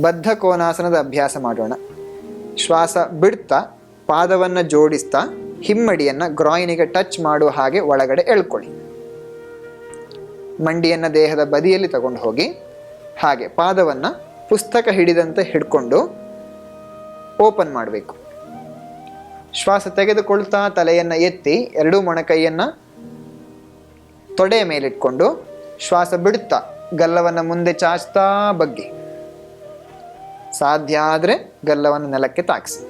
ಬದ್ಧ ಕೋನಾಸನದ ಅಭ್ಯಾಸ ಮಾಡೋಣ. ಶ್ವಾಸ ಬಿಡ್ತಾ, ಪಾದವನ್ನು ಜೋಡಿಸ್ತಾ, ಹಿಮ್ಮಡಿಯನ್ನು ಗ್ರಾಯಿನಿಗೆ ಟಚ್ ಮಾಡುವ ಹಾಗೆ ಒಳಗಡೆ ಎಳ್ಕೊಳ್ಳಿ. ಮಂಡಿಯನ್ನು ದೇಹದ ಬದಿಯಲ್ಲಿ ತಗೊಂಡು ಹೋಗಿ, ಹಾಗೆ ಪಾದವನ್ನು ಪುಸ್ತಕ ಹಿಡಿದಂತೆ ಹಿಡ್ಕೊಂಡು ಓಪನ್ ಮಾಡಬೇಕು. ಶ್ವಾಸ ತೆಗೆದುಕೊಳ್ತಾ ತಲೆಯನ್ನು ಎತ್ತಿ, ಎರಡೂ ಮೊಣಕೈಯನ್ನು ತೊಡೆಯ ಮೇಲಿಟ್ಕೊಂಡು ಶ್ವಾಸ ಬಿಡುತ್ತಾ ಗಲ್ಲವನ್ನು ಮುಂದೆ ಚಾಚ್ತಾ ಬಗ್ಗಿ. ಸಾಧ್ಯ ಆದರೆ ಗಲ್ಲವನ್ನು ನೆಲಕ್ಕೆ ತಾಗಿಸಿ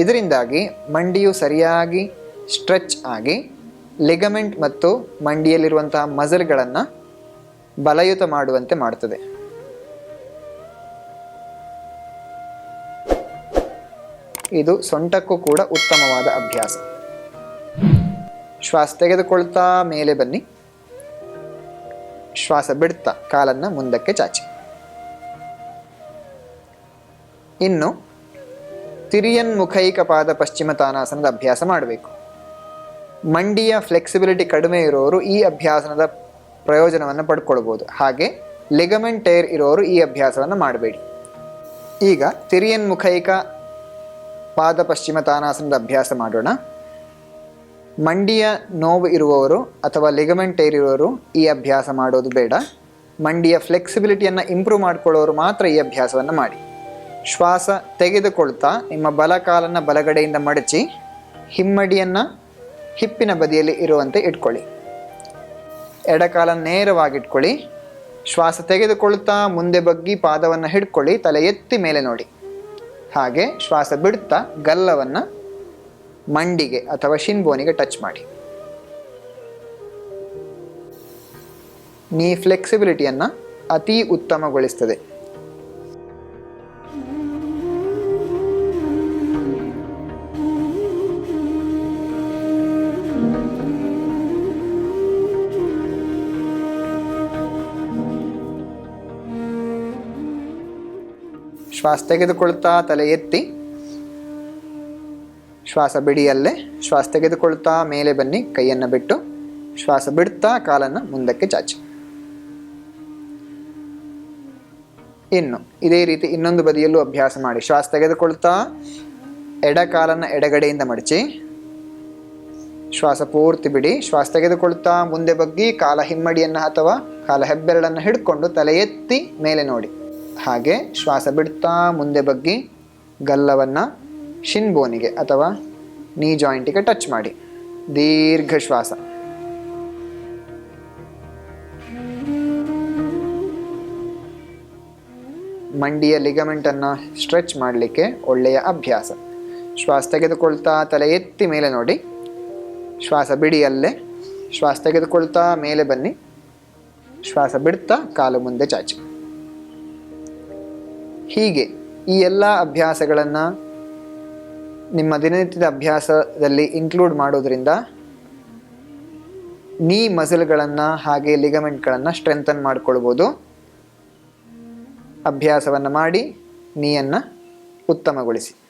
ಇದರಿಂದಾಗಿ ಮಂಡಿಯು ಸರಿಯಾಗಿ ಸ್ಟ್ರೆಚ್ ಆಗಿ ಲಿಗಮೆಂಟ್ ಮತ್ತು ಮಂಡಿಯಲ್ಲಿರುವಂತಹ ಮಸಲ್ಗಳನ್ನು ಬಲಯುತ ಮಾಡುವಂತೆ ಮಾಡುತ್ತದೆ ಇದು ಸೊಂಟಕ್ಕೂ ಕೂಡ ಉತ್ತಮವಾದ ಅಭ್ಯಾಸ. ಶ್ವಾಸ ತೆಗೆದುಕೊಳ್ತಾ ಮೇಲೆ ಬನ್ನಿ. ಶ್ವಾಸ ಬಿಡ್ತಾ ಕಾಲನ್ನು ಮುಂದಕ್ಕೆ ಚಾಚಿ. ಇನ್ನು ತಿರಿಯನ್ ಮುಖೈಕ ಪಾದ ಪಶ್ಚಿಮ ತಾನಾಸನದ ಅಭ್ಯಾಸ ಮಾಡಬೇಕು. ಮಂಡಿಯ ಫ್ಲೆಕ್ಸಿಬಿಲಿಟಿ ಕಡಿಮೆ ಇರೋರು ಈ ಅಭ್ಯಾಸನದ ಪ್ರಯೋಜನವನ್ನು ಪಡ್ಕೊಳ್ಬೋದು. ಹಾಗೆ ಲಿಗಮೆಂಟ್ ಟೇರ್ ಇರೋರು ಈ ಅಭ್ಯಾಸವನ್ನು ಮಾಡಬೇಡಿ. ಈಗ ತಿರಿಯನ್ ಮುಖೈಕ ಪಾದ ಪಶ್ಚಿಮ ತಾನಾಸನದ ಅಭ್ಯಾಸ ಮಾಡೋಣ. ಮಂಡಿಯ ನೋವು ಇರುವವರು ಅಥವಾ ಲಿಗಮೆಂಟ್ ಟೈರ್ ಇರುವವರು ಈ ಅಭ್ಯಾಸ ಮಾಡೋದು ಬೇಡ. ಮಂಡಿಯ ಫ್ಲೆಕ್ಸಿಬಿಲಿಟಿಯನ್ನು ಇಂಪ್ರೂವ್ ಮಾಡಿಕೊಳ್ಳೋರು ಮಾತ್ರ ಈ ಅಭ್ಯಾಸವನ್ನು ಮಾಡಿ. ಶ್ವಾಸ ತೆಗೆದುಕೊಳ್ತಾ ನಿಮ್ಮ ಬಲಕಾಲನ್ನು ಬಲಗಡೆಯಿಂದ ಮಡಚಿ ಹಿಮ್ಮಡಿಯನ್ನು ಹಿಪ್ಪಿನ ಬದಿಯಲ್ಲಿ ಇರುವಂತೆ ಇಟ್ಕೊಳ್ಳಿ. ಎಡಕಾಲ ನೇರವಾಗಿಟ್ಕೊಳ್ಳಿ. ಶ್ವಾಸ ತೆಗೆದುಕೊಳ್ತಾ ಮುಂದೆ ಬಗ್ಗಿ ಪಾದವನ್ನು ಹಿಡ್ಕೊಳ್ಳಿ, ತಲೆ ಎತ್ತಿ ಮೇಲೆ ನೋಡಿ. ಹಾಗೆ ಶ್ವಾಸ ಬಿಡ್ತಾ ಗಲ್ಲವನ್ನು ಮಂಡಿಗೆ ಅಥವಾ ಶಿನ್ಬೋನಿಗೆ ಟಚ್ ಮಾಡಿ. ನೀ ಫ್ಲೆಕ್ಸಿಬಿಲಿಟಿಯನ್ನು ಅತಿ ಉತ್ತಮಗೊಳಿಸ್ತದೆ. ಶ್ವಾಸ ತೆಗೆದುಕೊಳ್ತಾ ತಲೆ ಎತ್ತಿ. ಶ್ವಾಸ ಬಿಡಿಯಲ್ಲೇ ಶ್ವಾಸ ತೆಗೆದುಕೊಳ್ತಾ ಮೇಲೆ ಬನ್ನಿ, ಕೈಯನ್ನು ಬಿಟ್ಟು. ಶ್ವಾಸ ಬಿಡ್ತಾ ಕಾಲನ್ನು ಮುಂದಕ್ಕೆ ಚಾಚಿ. ಇನ್ನು, ಇದೇ ರೀತಿ ಇನ್ನೊಂದು ಬದಿಯಲ್ಲೂ ಅಭ್ಯಾಸ ಮಾಡಿ. ಶ್ವಾಸ ತೆಗೆದುಕೊಳ್ತಾ ಎಡ ಕಾಲನ್ನು ಎಡಗಡೆಯಿಂದ ಮಡಚಿ. ಶ್ವಾಸ ಪೂರ್ತಿ ಬಿಡಿ. ಶ್ವಾಸ ತೆಗೆದುಕೊಳ್ತಾ ಮುಂದೆ ಬಗ್ಗಿ, ಕಾಲ ಹಿಮ್ಮಡಿಯನ್ನು ಅಥವಾ ಕಾಲ ಹೆಬ್ಬೆರಳನ್ನು ಹಿಡ್ಕೊಂಡು ತಲೆ ಎತ್ತಿ ಮೇಲೆ ನೋಡಿ. ಹಾಗೆ ಶ್ವಾಸ ಬಿಡ್ತಾ ಮುಂದೆ ಬಗ್ಗಿ, ಗಲ್ಲವನ್ನು ಶಿನ್ಬೋನಿಗೆ ಅಥವಾ ನೀ ಜಾಯಿಂಟಿಗೆ ಟಚ್ ಮಾಡಿ. ದೀರ್ಘ ಶ್ವಾಸ. ಮಂಡಿಯ ಲಿಗಮೆಂಟನ್ನು ಸ್ಟ್ರೆಚ್ ಮಾಡಲಿಕ್ಕೆ ಒಳ್ಳೆಯ ಅಭ್ಯಾಸ. ಶ್ವಾಸ ತೆಗೆದುಕೊಳ್ತಾ ತಲೆ ಎತ್ತಿ ಮೇಲೆ ನೋಡಿ. ಶ್ವಾಸ ಬಿಡಿಯಲ್ಲೇ ಶ್ವಾಸ ತೆಗೆದುಕೊಳ್ತಾ ಮೇಲೆ ಬನ್ನಿ. ಶ್ವಾಸ ಬಿಡ್ತಾ ಕಾಲು ಮುಂದೆ ಚಾಚಿ. ಹೀಗೆ ಈ ಎಲ್ಲ ಅಭ್ಯಾಸಗಳನ್ನು ನಿಮ್ಮ ದಿನನಿತ್ಯದ ಅಭ್ಯಾಸದಲ್ಲಿ ಇನ್ಕ್ಲೂಡ್ ಮಾಡೋದ್ರಿಂದ ನೀ ಮಸಲ್ಗಳನ್ನು ಹಾಗೆ ಲಿಗಮೆಂಟ್ಗಳನ್ನು ಸ್ಟ್ರೆಂಥನ್ ಮಾಡಿಕೊಳ್ಬೋದು. ಅಭ್ಯಾಸವನ್ನು ಮಾಡಿ, ನೀಯನ್ನು ಉತ್ತಮಗೊಳಿಸಿ.